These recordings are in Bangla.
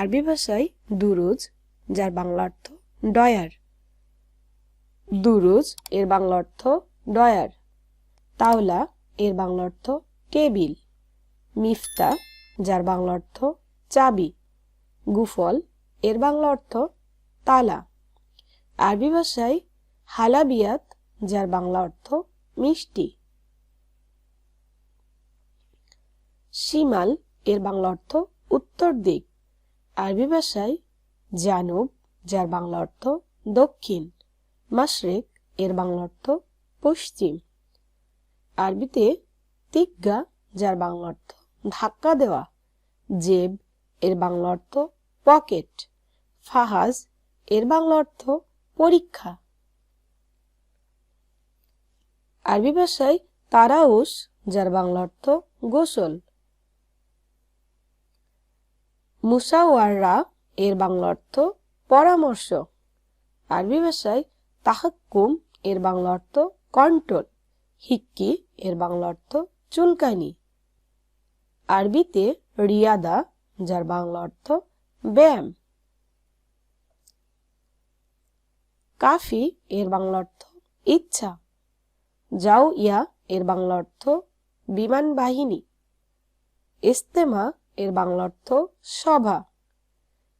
আরবি ভাষায় দুরুজ, যার বাংলা অর্থ ডয়ার। দুরুজ, এর বাংলা অর্থ ডয়ার। তাওলা, এর বাংলা অর্থ টেবিল। মিফতা, যার বাংলা অর্থ চাবি। গুফল, এর বাংলা অর্থ তালা। আরবি ভাষায় হালাবিয়াত, যার বাংলা অর্থ মিষ্টি। শিমাল, এর বাংলা অর্থ উত্তর দিক। আরবি ভাষায় জানুব, যার বাংলা অর্থ দক্ষিণ মাসরেক এর বাংলা অর্থ পশ্চিম। আরবিতে তিগ্গা যার বাংলা অর্থ ধাক্কা দেওয়া, জেব, এর বাংলা অর্থ পকেট, ফাহাজ, এর বাংলা অর্থ পরীক্ষা। আরবি ভাষায় তারাউস, যার বাংলা অর্থ গোসল মুসাওয়াররা এর বাংলা অর্থ পরামর্শ। আরবি ভাষায় তাহাক্কুম এর বাংলা অর্থ কন্ট্রোল হিক্কি এর বাংলা অর্থ চুলকানি। আরবিতে রিয়াদা, যার বাংলা অর্থ ব্যায়াম। কাফি এর বাংলা অর্থ ইচ্ছা। যাও ইয়া এর বাংলা অর্থ বিমান বাহিনী ইস্তেমা এর বাংলা অর্থ সভা।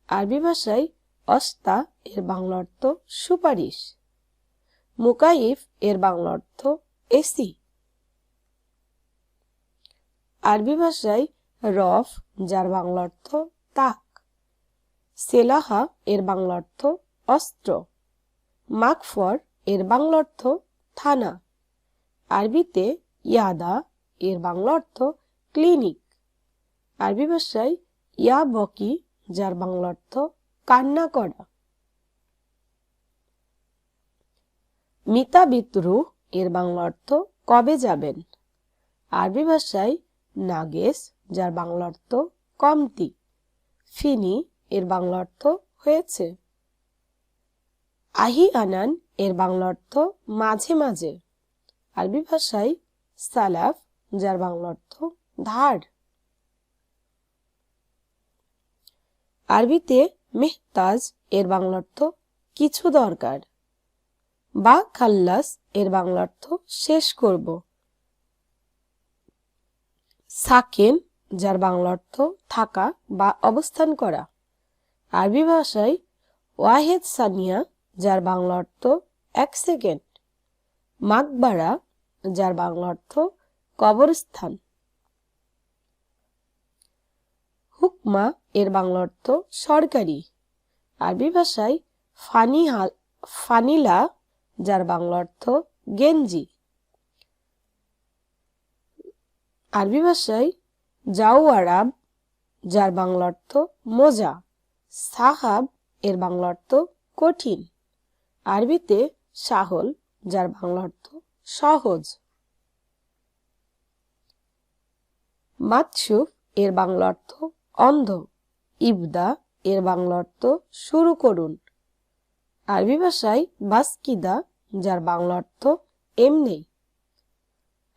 আরবি ভাষায় অস্তা এর বাংলা অর্থ সুপারিশ। মুকাইফ এর বাংলা অর্থ এসি। আরবি ভাষায় রফ, যার বাংলা অর্থ তাক। সেলাহা এর বাংলা অর্থ অস্ত্র। মাকফর এর বাংলা অর্থ থানা। আরবিতে ইয়াদা এর বাংলা অর্থ ক্লিনিক। আরবি ভাষায় ইয়া বকি, যার বাংলা অর্থ কান্না করা। মিতা বিতরু, এর বাংলা অর্থ কবে যাবেন। আরবি ভাষায় নাগেস যার বাংলা অর্থ কমতি। ফিনি, এর বাংলা অর্থ হয়েছে। আহি আনান, এর বাংলা অর্থ মাঝে মাঝে। আরবি ভাষায় সালাফ, যার বাংলা অর্থ ধার। আরবিতে মেহতাজ এর বাংলা অর্থ কিছু দরকার। বা খাল্লাস এর বাংলা অর্থ শেষ করব। সাকেন, যার বাংলা অর্থ থাকা বা অবস্থান করা। আরবি ভাষায় ওয়াহেদ সানিয়া, যার বাংলা অর্থ এক সেকেন্ড। মাকবারা, যার বাংলা অর্থ কবরস্থান। হুকমা এর বাংলা অর্থ সরকারি। আরবি ভাষায় ফানি ফানিলা, যার বাংলা অর্থ গেঞ্জি। আরবি ভাষায় জাউ আরাব, যার বাংলা অর্থ মোজা। সাহাব, এর বাংলা অর্থ কঠিন। আরবিতে সাহল যার বাংলা অর্থ সহজ। মাতসুফ এর বাংলা অর্থ অন্ধ। ইবদা, এর বাংলা অর্থ শুরু করুন। আরবি ভাষায় বাসকিদা, যার বাংলা অর্থ এমনি।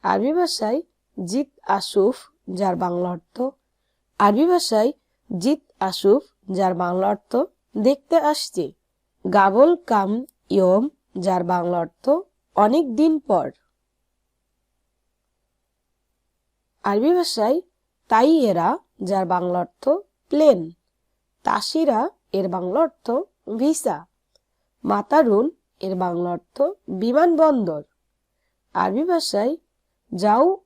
আরবি ভাষায় জিত আসুফ, যার বাংলা অর্থ আরবি ভাষায় জিত আসুফ, যার বাংলা অর্থ দেখতে আসছে। গাবল কাম ইয়ম, যার বাংলা অর্থ অনেক দিন পর। আরবি ভাষায় তাই এরা, যার বাংলা অর্থ প্লেন, তাসিরা, এর বাংলা অর্থ ভিসা মাতারুন এর বাংলা অর্থ বিমানবন্দর। আরবি ভাষায় যাও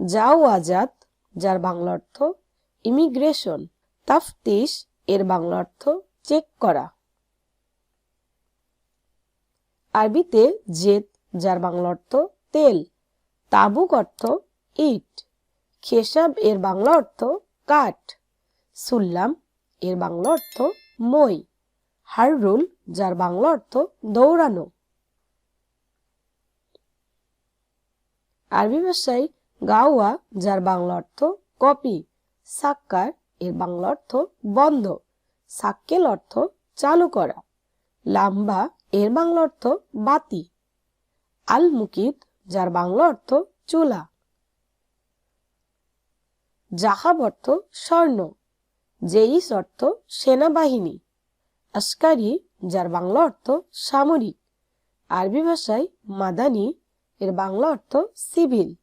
যাও আজাদ, যার বাংলা অর্থ ইমিগ্রেশন তাফতিস এর বাংলা অর্থ চেক করা। আরবিতে জেদ, যার বাংলা অর্থ তেল, তাবুক অর্থ ইট। খেসাব এর বাংলা অর্থ কাঠ। সুল্লাম, এর বাংলা অর্থ মই। হাররুল যার বাংলা অর্থ দৌড়ানো। আরবি ভাষায় গাওয়া, যার বাংলা অর্থ কপি। সাক্কার, এর বাংলা অর্থ বন্ধ। সাক্কেল অর্থ চালু করা। লাম্বা, এর বাংলা অর্থ বাতি। আল মুকিদ যার বাংলা অর্থ চুলা। জাহাব অর্থ স্বর্ণ জেইস অর্থ সেনাবাহিনী। আসকারি যার বাংলা অর্থ সামরিক, আরবি ভাষায় মাদানি, এর বাংলা অর্থ সিভিল।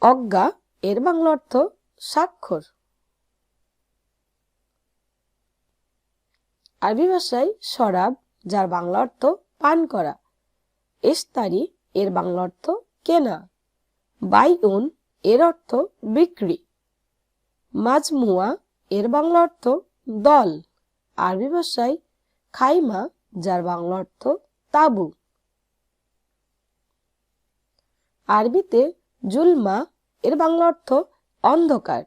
অজ্ঞা, এর বাংলা অর্থ স্বাক্ষর। আরবি ভাষায় শরাব, যার বাংলা অর্থ পান করা। ইস্তারি এর বাংলা অর্থ কেনা। বাইউন এর অর্থ বিক্রি। মাজমুয়া, এর বাংলা অর্থ দল। আরবি ভাষায় খাইমা, যার বাংলা অর্থ তাবু। আরবিতে জুলমা, এর বাংলা অর্থ অন্ধকার।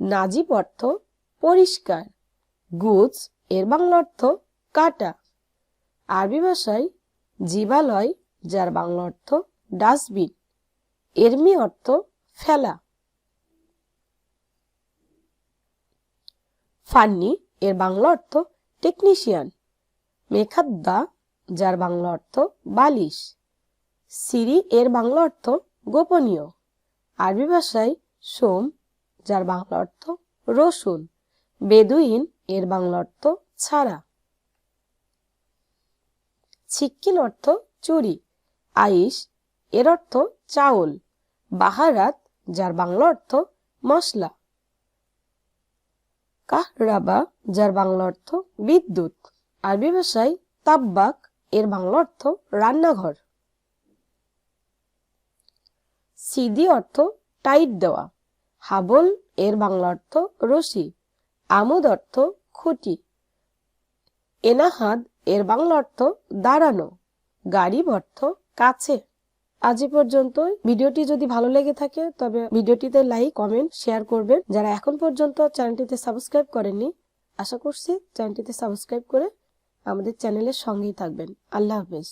নাজিব অর্থ পরিষ্কার। গুজ, এর বাংলা অর্থ কাটা। আরবি ভাষায় জীবালয়, যার বাংলা অর্থ ডাস্টবিন। এরমি অর্থ ফেলা। ফান্নি, এর বাংলা অর্থ টেকনিশিয়ান মেখাদ্দা, যার বাংলা অর্থ বালিশ। সিরি, এর বাংলা অর্থ গোপনীয়। আরবি ভাষায় সোম, যার বাংলা অর্থ রসুন। বেদুইন, এর বাংলা অর্থ ছাড়া। ছিক্কিন অর্থ চুরি। আইস এর অর্থ চাউল। বাহারাত যার বাংলা অর্থ মশলা। কাহরাবা যার বাংলা অর্থ বিদ্যুৎ। আরবি ভাষায় তাব্বাক, এর বাংলা অর্থ রান্নাঘর। সিদি অর্থ টাইট দেওয়া। হাবল, এর বাংলা অর্থ রশি। আমুদ অর্থ খুঁটি। এনাহাদ, এর বাংলা অর্থ দাঁড়ানো। গারিব অর্থ কাছে। আজ পর্যন্ত ভিডিওটি যদি ভালো লেগে থাকে, তবে ভিডিওটিতে লাইক কমেন্ট শেয়ার করবেন। যারা এখন পর্যন্ত চ্যানেলটিতে সাবস্ক্রাইব করেননি, আশা করছি চ্যানেলটিতে সাবস্ক্রাইব করে আমাদের চ্যানেলের সঙ্গেই থাকবেন। আল্লাহ হাফেজ।